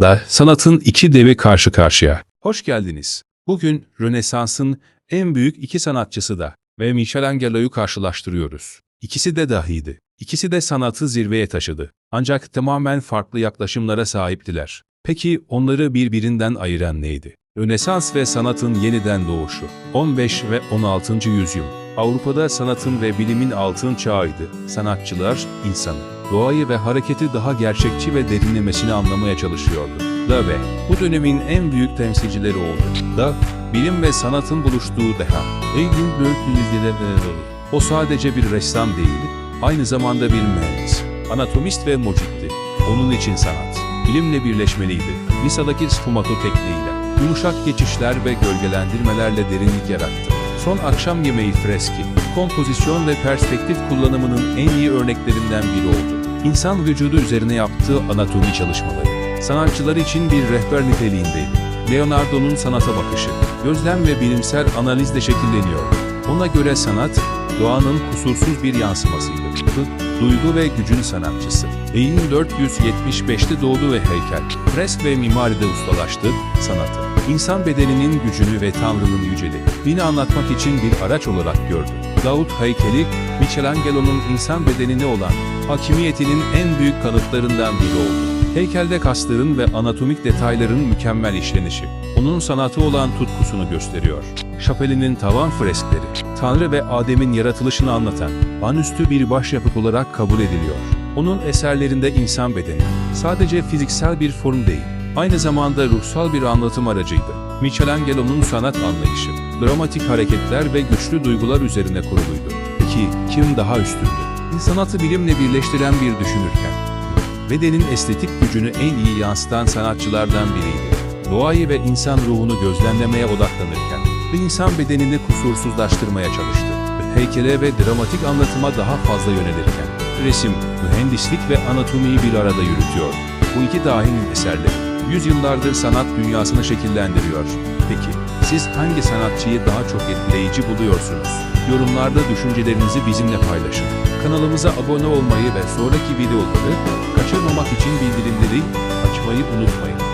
da sanatın iki devi karşı karşıya. Hoş geldiniz. Bugün Rönesans'ın en büyük iki sanatçısı da ve Michelangelo'yu karşılaştırıyoruz. İkisi de dahiydi. İkisi de sanatı zirveye taşıdı. Ancak tamamen farklı yaklaşımlara sahiptiler. Peki onları birbirinden ayıran neydi? Rönesans ve sanatın yeniden doğuşu. 15 ve 16. yüzyıl. Avrupa'da sanatın ve bilimin altın çağıydı. Sanatçılar, insanı, doğayı ve hareketi daha gerçekçi ve derinlemesine anlamaya çalışıyordu. Da ve bu dönemin en büyük temsilcileri oldu. Da, bilim ve sanatın buluştuğu deha. Eylül O sadece bir ressam değil, aynı zamanda bir mühendis, anatomist ve mucitti. Onun için sanat, bilimle birleşmeliydi. Lisadaki sfumato tekniğiyle, yumuşak geçişler ve gölgelendirmelerle derinlik yarattı. Son akşam yemeği freski, kompozisyon ve perspektif kullanımının en iyi örneklerinden biri oldu. İnsan vücudu üzerine yaptığı anatomi çalışmaları, sanatçılar için bir rehber niteliğindeydi. Leonardo'nun sanata bakışı, gözlem ve bilimsel analizle şekilleniyor. Ona göre sanat, doğanın kusursuz bir yansımasıydı. Duygu ve gücün sanatçısı. Eğin 475'te doğdu ve heykel, fresk ve mimaride ustalaştı, sanatı. İnsan bedeninin gücünü ve Tanrı'nın yüceliğini anlatmak için bir araç olarak gördü. Davut heykeli, Michelangelo'nun insan bedenine olan hakimiyetinin en büyük kanıtlarından biri oldu. Heykelde kasların ve anatomik detayların mükemmel işlenişi, onun sanatı olan tutkusunu gösteriyor. Şapeli'nin tavan freskleri, Tanrı ve Adem'in yaratılışını anlatan, anüstü bir başyapıt olarak kabul ediliyor. Onun eserlerinde insan bedeni, sadece fiziksel bir form değil, aynı zamanda ruhsal bir anlatım aracıydı. Michelangelo'nun sanat anlayışı, dramatik hareketler ve güçlü duygular üzerine kuruluydu. Peki kim daha üstündü? Sanatı bilimle birleştiren bir düşünürken, bedenin estetik gücünü en iyi yansıtan sanatçılardan biriydi. Doğayı ve insan ruhunu gözlemlemeye odaklanırken ve insan bedenini kusursuzlaştırmaya çalıştı. Heykele ve dramatik anlatıma daha fazla yönelirken resim, mühendislik ve anatomiyi bir arada yürütüyor. Bu iki dahinin eserleri yüzyıllardır sanat dünyasını şekillendiriyor. Peki siz hangi sanatçıyı daha çok etkileyici buluyorsunuz? Yorumlarda düşüncelerinizi bizimle paylaşın. Kanalımıza abone olmayı ve sonraki videoları kaçırmamak için bildirimleri açmayı unutmayın.